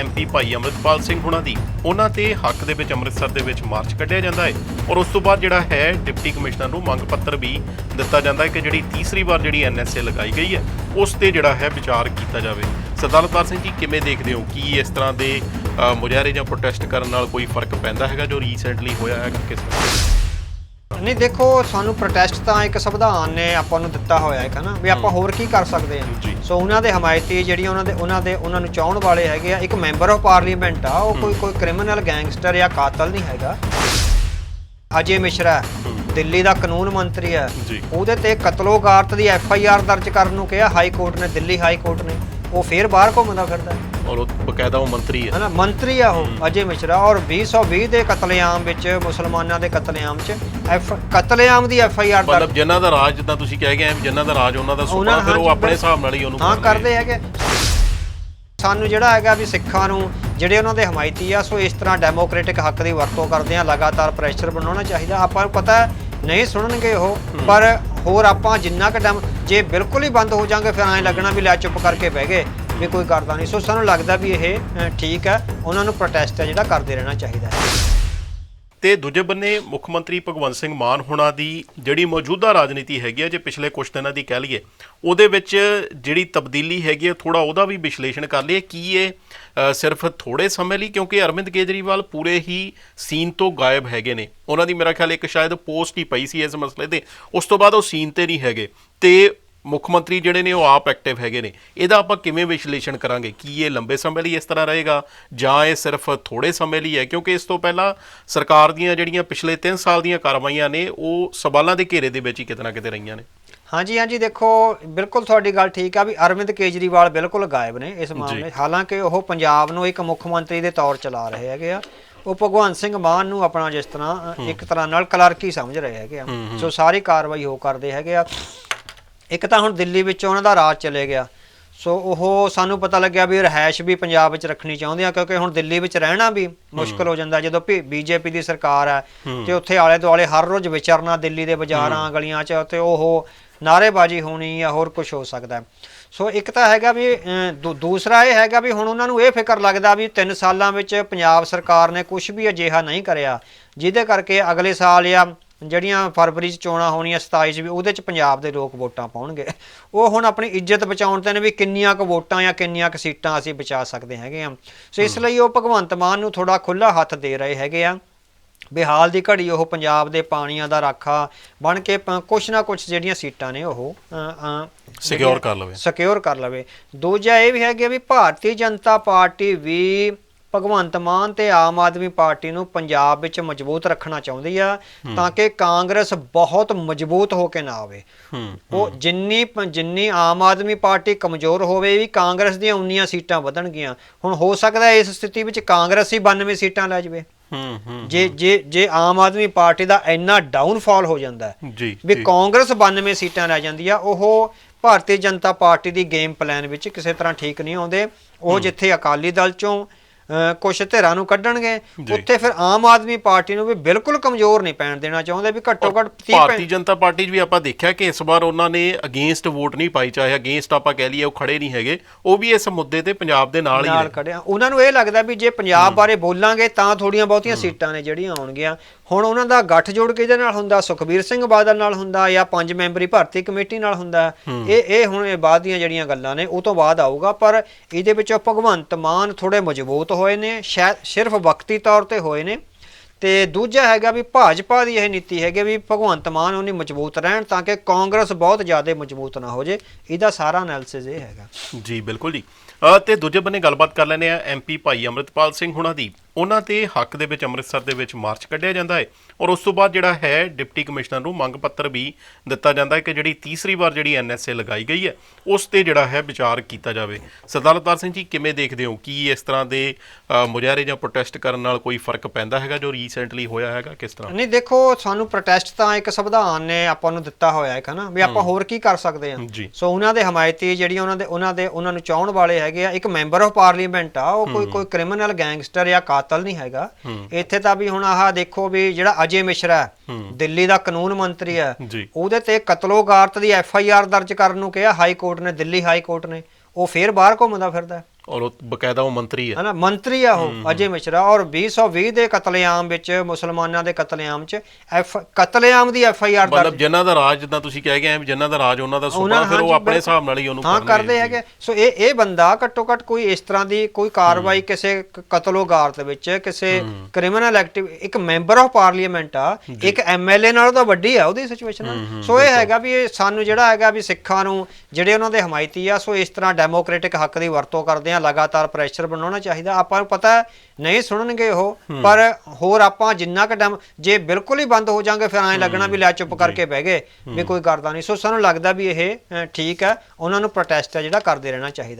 MP ਭਾਈ ਅਮਰਿਤਪਾਲ ਸਿੰਘ ਹੁਣਾਂ ਦੀ। ਉਹਨਾਂ ਤੇ ਹੱਕ ਦੇ ਵਿੱਚ ਅੰਮ੍ਰਿਤਸਰ ਦੇ ਵਿੱਚ ਮਾਰਚ ਕੱਢਿਆ ਜਾਂਦਾ ਹੈ। ਔਰ ਉਸ ਤੋਂ ਬਾਅਦ ਜਿਹੜਾ ਹੈ ਡਿਪਟੀ ਕਮਿਸ਼ਨਰ ਨੂੰ ਮੰਗ ਪੱਤਰ ਵੀ ਦਿੱਤਾ ਜਾਂਦਾ ਹੈ ਕਿ ਜਿਹੜੀ ਤੀਸਰੀ ਵਾਰ ਜਿਹੜੀ ਐਨਐਸਏ ਲਗਾਈ ਗਈ ਹੈ ਉਸ ਤੇ ਜਿਹੜਾ ਹੈ ਵਿਚਾਰ ਕੀਤਾ ਜਾਵੇ। ਸਰਦਾਰ ਅਵਤਾਰ ਸਿੰਘ ਜੀ ਕਿਵੇਂ ਦੇਖਦੇ ਹੋ? ਕੀ ਇਸ ਤਰ੍ਹਾਂ ਦੇ ਮੁਜ਼ਾਹਰੇ ਜਾਂ ਪ੍ਰੋਟੈਸਟ ਕਰਨ ਨਾਲ ਕੋਈ ਫ਼ਰਕ ਪੈਂਦਾ ਹੈਗਾ ਜੋ ਰੀਸੈਂਟਲੀ ਹੋਇਆ ਹੈ? ਕਿਸ ਤਰ੍ਹਾਂ? ਨਹੀਂ ਦੇਖੋ ਸਾਨੂੰ ਪ੍ਰੋਟੈਸਟ ਤਾਂ ਇੱਕ ਸੰਵਿਧਾਨ ਨੇ ਆਪਾਂ ਨੂੰ ਦਿੱਤਾ ਹੋਇਆ ਹੈ ਨਾ ਵੀ ਆਪਾਂ ਹੋਰ ਕੀ ਕਰ ਸਕਦੇ ਹਾਂ। ਸੋ ਉਹਨਾਂ ਦੇ ਹਮਾਇਤੀ ਜਿਹੜੀਆਂ ਉਹਨਾਂ ਦੇ ਉਹਨਾਂ ਦੇ ਉਹਨਾਂ ਨੂੰ ਚਾਹਣ ਵਾਲੇ ਹੈਗੇ ਆ ਇੱਕ ਮੈਂਬਰ ਆਫ ਪਾਰਲੀਮੈਂਟ ਆ ਉਹ ਕੋਈ ਕੋਈ ਕ੍ਰਿਮੀਨਲ ਗੈਂਗਸਟਰ ਜਾਂ ਕਾਤਲ ਨਹੀਂ ਹੈਗਾ। ਅਜੇ ਮਿਸ਼ਰਾ ਦਿੱਲੀ ਦਾ ਕਾਨੂੰਨ ਮੰਤਰੀ ਹੈ। ਉਹਦੇ ਤੇ ਕਤਲੋਗਾਰਤ ਦੀ ਐਫ ਆਈ ਆਰ ਦਰਜ ਕਰਨ ਨੂੰ ਕਿਹਾ ਹਾਈ ਕੋਰਟ ਨੇ ਦਿੱਲੀ ਹਾਈ ਕੋਰਟ ਨੇ। ਉਹ ਫੇਰ ਬਾਹਰ ਘੁੰਮਦਾ ਫਿਰਦਾ ਹੈ। ਔਰ ਉਹ ਬਕਾਇਦਾ ਉਹ ਮੰਤਰੀ ਹੈ। ਹਨਾ ਮੰਤਰੀ ਆ ਉਹ ਅਜੇ ਮਿਸ਼ਰਾ। ਔਰ 2020 ਦੇ ਕਤਲੇਆਮ ਵਿੱਚ ਮੁਸਲਮਾਨਾਂ ਦੇ ਕਤਲੇਆਮ 'ਚ ਐਫ ਕਤਲੇਆਮ ਦੀ ਐਫ ਆਈ ਆਰ ਮਤਲਬ ਜਿਨ੍ਹਾਂ ਦਾ ਰਾਜ ਜਿੱਦਾਂ ਤੁਸੀਂ ਕਹਿ ਗਏ ਜਿਨ੍ਹਾਂ ਦਾ ਰਾਜ ਉਹਨਾਂ ਦਾ ਸੁਪਨਾ ਫਿਰ ਉਹ ਆਪਣੇ ਹਿਸਾਬ ਨਾਲ ਹੀ ਉਹਨੂੰ ਹਾਂ ਕਰਦੇ ਹੈਗੇ। ਸਾਨੂੰ ਜਿਹੜਾ ਹੈਗਾ ਵੀ ਸਿੱਖਾਂ ਨੂੰ ਜਿਹੜੇ ਉਹਨਾਂ ਦੇ ਹਮਾਇਤੀ ਆ ਸੋ ਇਸ ਤਰ੍ਹਾਂ ਡੈਮੋਕ੍ਰੈਟਿਕ ਹੱਕ ਦੀ ਵਰਤੋਂ ਕਰਦੇ ਆ ਲਗਾਤਾਰ ਪ੍ਰੈਸ਼ਰ ਬਣਾਉਣਾ ਚਾਹੀਦਾ। ਆਪਾਂ ਨੂੰ ਪਤਾ ਨਹੀਂ ਸੁਣਨਗੇ ਉਹ ਪਰ ਹੋਰ ਆਪਾਂ ਜਿੰਨਾ ਕੁ ਜੇ ਬਿਲਕੁਲ ਹੀ ਬੰਦ ਹੋ ਜਾਾਂਗੇ ਫਿਰ ਐਂ ਲੱਗਣਾ ਵੀ ਲੈ ਚੁੱਪ ਕਰਕੇ ਬਹਿ ਗਏ। ਵੀ ਕੋਈ ਕਰਦਾ ਨਹੀਂ। ਸੋ ਸਾਨੂੰ ਲੱਗਦਾ ਵੀ ਇਹ ਠੀਕ ਹੈ। ਉਹਨਾਂ ਨੂੰ ਪ੍ਰੋਟੈਸਟ ਹੈ ਜਿਹੜਾ ਕਰਦੇ ਰਹਿਣਾ ਚਾਹੀਦਾ ਹੈ। ਤੇ ਦੂਜੇ ਬੰਨੇ ਮੁੱਖ ਮੰਤਰੀ ਭਗਵੰਤ ਸਿੰਘ ਮਾਨ ਹੋਣਾ ਦੀ ਜਿਹੜੀ ਮੌਜੂਦਾ ਰਾਜਨੀਤੀ ਹੈਗੀ ਹੈ ਜੇ ਪਿਛਲੇ ਕੁਝ ਦਿਨਾਂ ਦੀ ਕਹਿ ਲਈਏ, ਉਹਦੇ ਵਿੱਚ ਜਿਹੜੀ ਤਬਦੀਲੀ ਹੈਗੀ ਹੈ ਥੋੜਾ ਉਹਦਾ ਵੀ ਵਿਸ਼ਲੇਸ਼ਣ ਕਰ ਲਈਏ। ਕੀ ਇਹ ਸਿਰਫ ਥੋੜੇ ਸਮੇਂ ਲਈ? ਕਿਉਂਕਿ ਅਰਵਿੰਦ ਕੇਜਰੀਵਾਲ ਪੂਰੇ ਹੀ ਸੀਨ ਤੋਂ ਗਾਇਬ ਹੈਗੇ ਨੇ। ਉਹਨਾਂ ਦੀ ਮੇਰਾ ਖਿਆਲ ਇੱਕ ਸ਼ਾਇਦ ਪੋਸਟ ਹੀ ਪਈ ਸੀ ਇਸ ਮਸਲੇ ਤੇ। ਉਸ ਤੋਂ ਬਾਅਦ ਉਹ ਸੀਨ ਤੇ ਨਹੀਂ ਹੈਗੇ। ਤੇ ਮੁੱਖ ਮੰਤਰੀ ਜਿਹੜੇ ਨੇ ਉਹ ਆਪ ਐਕਟਿਵ ਹੈਗੇ ਨੇ। ਇਹਦਾ ਆਪਾਂ ਕਿਵੇਂ ਵਿਸ਼ਲੇਸ਼ਣ ਕਰਾਂਗੇ? ਕੀ ਇਹ ਲੰਬੇ ਸਮੇਂ ਲਈ ਇਸ ਤਰ੍ਹਾਂ ਰਹੇਗਾ? ਜਾਂ ਇਹ ਸਿਰਫ ਥੋੜੇ ਸਮੇਂ ਲਈ ਹੈ? ਕਿਉਂਕਿ ਇਸ ਤੋਂ ਪਹਿਲਾਂ ਸਰਕਾਰ ਦੀਆਂ ਜਿਹੜੀਆਂ ਪਿਛਲੇ 3 ਸਾਲ ਦੀਆਂ ਕਾਰਵਾਈਆਂ ਨੇ ਉਹ ਸਵਾਲਾਂ ਦੇ ਘੇਰੇ ਦੇ ਵਿੱਚ ਹੀ ਕਿਤੇ ਨਾ ਕਿਤੇ ਰਹੀਆਂ ਨੇ। ਹਾਂਜੀ ਹਾਂਜੀ ਦੇਖੋ ਬਿਲਕੁਲ ਤੁਹਾਡੀ ਗੱਲ ਠੀਕ ਆ ਵੀ ਅਰਵਿੰਦ ਕੇਜਰੀਵਾਲ ਬਿਲਕੁਲ ਗਾਇਬ ਨੇ ਇਸ ਮਾਮਲੇ। ਹਾਲਾਂਕਿ ਉਹ ਪੰਜਾਬ ਨੂੰ ਇੱਕ ਮੁੱਖ ਮੰਤਰੀ ਦੇ ਤੌਰ ਚਲਾ ਰਹੇ ਹੈਗੇ ਆ। ਉਹ ਭਗਵੰਤ ਸਿੰਘ ਮਾਨ ਨੂੰ ਆਪਣਾ ਜਿਸ ਤਰ੍ਹਾਂ ਇੱਕ ਤਰ੍ਹਾਂ ਨਾਲ ਕਲਰਕ ਸਮਝ ਰਹੇ ਹੈਗੇ ਆ। ਸੋ ਸਾਰੀ ਕਾਰਵਾਈ ਉਹ ਕਰਦੇ ਹੈਗੇ ਆ। ਇੱਕ ਤਾਂ ਹੁਣ ਦਿੱਲੀ ਵਿੱਚ ਉਹਨਾਂ ਦਾ ਰਾਜ ਚਲੇ ਗਿਆ। ਸੋ ਉਹ ਸਾਨੂੰ ਪਤਾ ਲੱਗਿਆ ਵੀ ਰਹਿائش ਵੀ ਪੰਜਾਬ ਵਿੱਚ ਰੱਖਣੀ ਚਾਹੁੰਦੇ ਆ ਕਿਉਂਕਿ ਹੁਣ ਦਿੱਲੀ ਵਿੱਚ ਰਹਿਣਾ ਵੀ ਮੁਸ਼ਕਲ ਹੋ ਜਾਂਦਾ ਜਦੋਂ ਬੀਜੇਪੀ ਦੀ ਸਰਕਾਰ ਹੈ ਤੇ ਉੱਥੇ ਆਲੇ ਦੁਆਲੇ ਹਰ ਰੋਜ਼ ਵਿਚਰਨਾ ਦਿੱਲੀ ਦੇ ਬਾਜ਼ਾਰਾਂ ਗਲੀਆਂ 'ਚ ਤੇ ਉਹ ਨਾਰੇਬਾਜ਼ੀ ਹੋਣੀ ਜਾਂ ਹੋਰ ਕੁਝ ਹੋ ਸਕਦਾ ਸੋ ਇੱਕ ਤਾਂ ਹੈਗਾ ਵੀ ਦੂਸਰਾ ਇਹ ਹੈਗਾ ਵੀ ਹੁਣ ਉਹਨਾਂ ਨੂੰ ਇਹ ਫਿਕਰ ਲੱਗਦਾ ਵੀ 3 ਸਾਲਾਂ ਵਿੱਚ ਪੰਜਾਬ ਸਰਕਾਰ ਨੇ ਕੁਝ ਵੀ ਅਜਿਹਾ ਨਹੀਂ ਕਰਿਆ ਜਿਹਦੇ ਕਰਕੇ ਅਗਲੇ ਸਾਲ ਜਾਂ ਜਿਹੜੀਆਂ ਫਰਵਰੀ 'ਚ ਚੋਣਾਂ ਹੋਣੀਆਂ 27 'ਚ ਵੀ ਉਹਦੇ 'ਚ ਪੰਜਾਬ ਦੇ ਲੋਕ ਵੋਟਾਂ ਪਾਉਣਗੇ। ਉਹ ਹੁਣ ਆਪਣੀ ਇੱਜ਼ਤ ਬਚਾਉਣ ਤੇ ਨੇ ਵੀ ਕਿੰਨੀਆਂ ਕੁ ਵੋਟਾਂ ਜਾਂ ਕਿੰਨੀਆਂ ਕੁ ਸੀਟਾਂ ਅਸੀਂ ਬਚਾ ਸਕਦੇ ਹੈਗੇ ਆ ਸੋ ਇਸ ਲਈ ਉਹ ਭਗਵੰਤ ਮਾਨ ਨੂੰ ਥੋੜਾ ਖੁੱਲਾ ਹੱਥ ਦੇ ਰਹੇ ਹੈਗੇ ਆ। ਵੀ ਹਾਲ ਦੀ ਘੜੀ ਉਹ ਪੰਜਾਬ ਦੇ ਪਾਣੀਆਂ ਦਾ ਰਾਖਾ ਬਣ ਕੇ ਕੁਛ ਨਾ ਕੁਛ ਜਿਹੜੀਆਂ ਸੀਟਾਂ ਨੇ ਉਹ Secure ਕਰ ਲਵੇ। ਸਿਕਿਉਰ ਕਰ ਲਵੇ। ਦੂਜਾ ਇਹ ਵੀ ਹੈਗਾ ਵੀ ਭਾਰਤੀ ਜਨਤਾ ਪਾਰਟੀ ਵੀ ਭਗਵੰਤ ਮਾਨ ਤੇ ਆਮ ਆਦਮੀ ਪਾਰਟੀ ਨੂੰ ਪੰਜਾਬ ਵਿੱਚ ਮਜ਼ਬੂਤ ਰੱਖਣਾ ਚਾਹੁੰਦੀ ਆ ਤਾਂ ਕਿ ਕਾਂਗਰਸ ਬਹੁਤ ਮਜ਼ਬੂਤ ਹੋ ਕੇ ਨਾ ਆਵੇ। ਉਹ ਜਿੰਨੀ ਜਿੰਨੀ ਆਮ ਆਦਮੀ ਪਾਰਟੀ ਕਮਜ਼ੋਰ ਹੋਵੇ ਵੀ ਕਾਂਗਰਸ ਦੀਆਂ ਉਨੀਆਂ ਸੀਟਾਂ ਵਧਣਗੀਆਂ। ਹੁਣ ਹੋ ਸਕਦਾ ਇਸ ਸਥਿਤੀ ਵਿੱਚ ਕਾਂਗਰਸ ਹੀ 92 ਸੀਟਾਂ ਲੈ ਜਾਵੇ। ਜੇ ਜੇ ਜੇ ਆਮ ਆਦਮੀ ਪਾਰਟੀ ਦਾ ਇੰਨਾ ਡਾਊਨਫਾਲ ਹੋ ਜਾਂਦਾ ਵੀ। ਕਾਂਗਰਸ 92 ਸੀਟਾਂ ਲੈ ਜਾਂਦੀ ਆ ਉਹ ਭਾਰਤੀ ਜਨਤਾ ਪਾਰਟੀ ਦੀ ਗੇਮ ਪਲਾਨ ਵਿੱਚ ਕਿਸੇ ਤਰ੍ਹਾਂ ਠੀਕ ਨਹੀਂ ਆਉਂਦੇ। ਉਹ ਜਿੱਥੇ ਅਕਾਲੀ ਦਲ ਚੋਂ ਕੁਛ ਧਿਰਾਂ ਨੂੰ ਕੱਢਣਗੇ। ਉੱਥੇ ਫਿਰ ਆਮ ਆਦਮੀ ਪਾਰਟੀ ਨੂੰ ਵੀ ਬਿਲਕੁਲ ਕਮਜ਼ੋਰ ਨਹੀਂ ਪੈਣ ਦੇਣਾ ਚਾਹੁੰਦੇ ਵੀ ਘੱਟੋ ਘੱਟ 30 ਭਾਰਤੀ ਜਨਤਾ ਪਾਰਟੀ 'ਚ ਵੀ ਆਪਾਂ ਦੇਖਿਆ ਕਿ ਇਸ ਵਾਰ ਉਹਨਾਂ ਨੇ ਅਗੇਂਸਟ ਵੋਟ ਨਹੀਂ ਪਾਈ ਚਾਹੇ ਅਗੇਂਸਟ ਆਪਾਂ ਕਹਿ ਲਈਏ ਉਹ ਖੜੇ ਨਹੀਂ ਹੈਗੇ ਉਹ ਵੀ ਇਸ ਮੁੱਦੇ ਤੇ ਪੰਜਾਬ ਦੇ ਨਾਲ ਹੀ ਨਾਲ ਉਹਨਾਂ ਨੂੰ ਇਹ ਲੱਗਦਾ ਵੀ ਜੇ ਪੰਜਾਬ ਬਾਰੇ ਬੋਲਾਂਗੇ ਤਾਂ ਥੋੜੀਆਂ ਬਹੁਤੀਆਂ ਸੀਟਾਂ ਨੇ ਜਿਹੜੀਆਂ ਆਉਣਗੀਆਂ। ਹੁਣ ਉਹਨਾਂ ਦਾ ਗੱਠ ਜੋੜ ਕਿਹਦੇ ਨਾਲ ਹੁੰਦਾ ਸੁਖਬੀਰ ਸਿੰਘ ਬਾਦਲ ਨਾਲ ਹੁੰਦਾ ਜਾਂ ਪੰਜ ਮੈਂਬਰੀ ਭਰਤੀ ਕਮੇਟੀ ਨਾਲ ਹੁੰਦਾ। ਇਹ ਇਹ ਹੁਣ ਇਹ ਬਾਅਦ ਦੀਆਂ ਜਿਹੜੀਆਂ ਗੱਲਾਂ ਨੇ ਉਹ ਤੋਂ ਬਾਅਦ ਆਊਗਾ ਪਰ ਇਹਦੇ ਵਿੱਚ ਭਗਵੰਤ ਮਾਨ ਥੋੜੇ ਮਜ਼ਬੂਤ ਹੋਏ ਨੇ ਸ਼ਾਇਦ ਸਿਰਫ ਵਕਤੀ ਤੌਰ ਤੇ ਹੋਏ ਨੇ। ਤੇ ਦੂਜਾ ਹੈਗਾ ਵੀ ਭਾਜਪਾ ਦੀ ਇਹ ਨੀਤੀ ਹੈਗੀ ਵੀ ਭਗਵੰਤ ਮਾਨ ਉਹਨੀ ਮਜ਼ਬੂਤ ਰਹਿਣ ਤਾਂ ਕਿ ਕਾਂਗਰਸ ਬਹੁਤ ਜ਼ਿਆਦਾ ਮਜ਼ਬੂਤ ਨਾ ਹੋ ਜੇ। ਇਹਦਾ ਸਾਰਾ ਐਨਾਲਿਸਿਸ ਇਹ ਹੈਗਾ। ਜੀ ਬਿਲਕੁਲ ਜੀ। ਤੇ ਦੂਜੇ ਬੰਨੇ ਗੱਲਬਾਤ ਕਰ ਲੈਂਦੇ ਆ ਐਮਪੀ ਭਾਈ ਅਮਰਿਤਪਾਲ ਸਿੰਘ ਹੁਣਾਂ ਦੀ। ਉਹਨਾਂ ਤੇ ਹੱਕ ਦੇ ਵਿੱਚ ਅੰਮ੍ਰਿਤਸਰ ਦੇ ਵਿੱਚ ਮਾਰਚ ਕੱਢਿਆ ਜਾਂਦਾ ਹੈ ਔਰ ਉਸ ਤੋਂ ਬਾਅਦ ਜਿਹੜਾ ਹੈ ਡਿਪਟੀ ਕਮਿਸ਼ਨਰ ਨੂੰ ਮੰਗ ਪੱਤਰ ਵੀ ਦਿੱਤਾ ਜਾਂਦਾ ਹੈ ਕਿ ਜਿਹੜੀ ਤੀਸਰੀ ਵਾਰ ਜਿਹੜੀ ਐਨਐਸਏ ਲਗਾਈ ਗਈ ਹੈ ਉਸ ਤੇ ਜਿਹੜਾ ਹੈ ਵਿਚਾਰ ਕੀਤਾ ਜਾਵੇ। ਸਰਦਾਰ ਅਵਤਾਰ ਸਿੰਘ ਜੀ ਕਿਵੇਂ ਦੇਖਦੇ ਹੋ? ਕੀ ਇਸ ਤਰ੍ਹਾਂ ਦੇ ਮੁਜ਼ਾਹਰੇ ਜਾਂ ਪ੍ਰੋਟੈਸਟ ਕਰਨ ਨਾਲ ਕੋਈ ਫ਼ਰਕ ਪੈਂਦਾ ਹੈਗਾ ਜੋ ਰੀਸੈਂਟਲੀ ਹੋਇਆ ਹੈਗਾ? ਕਿਸ ਤਰ੍ਹਾਂ? ਨਹੀਂ ਦੇਖੋ ਸਾਨੂੰ ਪ੍ਰੋਟੈਸਟ ਤਾਂ ਇੱਕ ਸੰਵਿਧਾਨ ਨੇ ਆਪਾਂ ਨੂੰ ਦਿੱਤਾ ਹੋਇਆ ਹੈ ਨਾ ਵੀ ਆਪਾਂ ਹੋਰ ਕੀ ਕਰ ਸਕਦੇ ਹਾਂ? ਜੀ। ਸੋ ਉਹਨਾਂ ਦੇ ਹਮਾਇਤੀ ਜਿਹੜੀਆਂ ਉਹਨਾਂ ਦੇ ਉਹਨਾਂ ਦੇ ਉਹਨਾਂ ਨੂੰ ਚਾਹਣ ਵਾਲੇ ਹੈਗੇ ਆ ਇੱਕ ਮੈਂਬਰ ਆਫ ਪਾਰਲੀਮੈਂਟ ਆ ਉਹ ਕੋਈ ਕੋਈ ਕ੍ਰਿਮੀਨਲ ਗੈਂਗਸਟਰ ਜਾਂ ਕਾਤਲ ਨਹੀਂ ਹੈਗਾ ਇੱਥੇ ਤਾਂ ਵੀ ਹੁਣ ਆਹ ਦੇਖੋ ਵੀ ਜਿਹੜਾ ਅਜੇ ਮਿਸ਼ਰਾ ਦਿੱਲੀ ਦਾ ਕਾਨੂੰਨ ਮੰਤਰੀ ਹੈ। ਉਹਦੇ ਤੇ ਕਤਲੋਗਾਰਤ ਦੀ ਐਫ ਆਈ ਆਰ ਦਰਜ ਕਰਨ ਨੂੰ ਕਿਹਾ ਹਾਈ ਕੋਰਟ ਨੇ ਦਿੱਲੀ ਹਾਈ ਕੋਰਟ ਨੇ ਉਹ ਫੇਰ ਬਾਹਰ ਘੁੰਮਦਾ ਫਿਰਦਾ। ਔਰ ਉਹ ਬਕਾਇਦਾ ਉਹ ਮੰਤਰੀ ਹੈ। ਹਨਾ ਮੰਤਰੀ ਆ ਉਹ ਅਜੇ ਮਿਸ਼ਰਾ। ਔਰ 2020 ਦੇ ਕਤਲੇਆਮ ਵਿੱਚ ਮੁਸਲਮਾਨਾਂ ਦੇ ਕਤਲੇਆਮ 'ਚ ਐਫ ਕਤਲੇਆਮ ਦੀ ਐਫ ਆਈ ਆਰ ਮਤਲਬ ਜਿਨ੍ਹਾਂ ਦਾ ਰਾਜ ਜਿੱਦਾਂ ਤੁਸੀਂ ਕਹਿ ਗਏ ਆ ਵੀ ਜਿਨ੍ਹਾਂ ਦਾ ਰਾਜ ਉਹਨਾਂ ਦਾ ਸੁਪਨਾ ਫਿਰ ਉਹ ਆਪਣੇ ਹਿਸਾਬ ਨਾਲ ਹੀ ਉਹਨੂੰ ਹਾਂ। ਕਰਦੇ ਹੈਗੇ। ਸੋ ਇਹ ਇਹ ਬੰਦਾ ਘੱਟੋ ਘੱਟ ਕੋਈ ਇਸ ਤਰ੍ਹਾਂ ਦੀ ਕੋਈ ਕਾਰਵਾਈ ਕਿਸੇ ਕਤਲੋਗਾਰ ਦੇ ਵਿੱਚ ਕਿਸੇ ਕ੍ਰਿਮੀਨਲ ਐਕਟਿਵ ਇੱਕ ਮੈਂਬਰ ਆਫ ਪਾਰਲੀਮੈਂਟ ਆ ਇੱਕ ਐਮਐਲਏ ਨਾਲੋਂ ਤਾਂ ਵੱਡੀ ਆ ਉਹਦੀ ਸਿਚੁਏਸ਼ਨ। ਸੋ ਇਹ ਹੈਗਾ ਵੀ ਇਹ ਸਾਨੂੰ ਜਿਹੜਾ ਹੈਗਾ ਵੀ ਸਿੱਖਾਂ ਨੂੰ ਜਿਹੜੇ ਉਹਨਾਂ ਦੇ ਹਮਾਇਤੀ ਆ ਸੋ ਇਸ ਤਰ੍ਹਾਂ ਡੈਮੋਕ੍ਰੈਟਿਕ ਹੱਕ ਦੀ ਵਰਤੋਂ ਕਰਦੇ ਆ ਲਗਾਤਾਰ ਪ੍ਰੈਸ਼ਰ ਬਣਾਉਣਾ ਚਾਹੀਦਾ। ਆਪਾਂ ਨੂੰ ਪਤਾ ਨਹੀਂ ਸੁਣਨਗੇ ਉਹ ਪਰ ਹੋਰ ਆਪਾਂ ਜਿੰਨਾ ਕ ਡੈਮ ਜੇ ਬਿਲਕੁਲ ਹੀ ਬੰਦ ਹੋ ਜਾਾਂਗੇ ਫਿਰ ਐਂ ਲੱਗਣਾ ਵੀ ਲੈ ਚੁੱਪ ਕਰਕੇ ਬਹਿ ਗਏ ਵੀ ਕੋਈ ਕਰਦਾ ਨਹੀਂ। ਸੋ ਸਾਨੂੰ ਲੱਗਦਾ ਵੀ ਇਹ ਠੀਕ ਹੈ ਉਹਨਾਂ ਨੂੰ ਪ੍ਰੋਟੈਸਟ ਹੈ ਜਿਹੜਾ ਕਰਦੇ ਰਹਿਣਾ ਚਾਹੀਦਾ।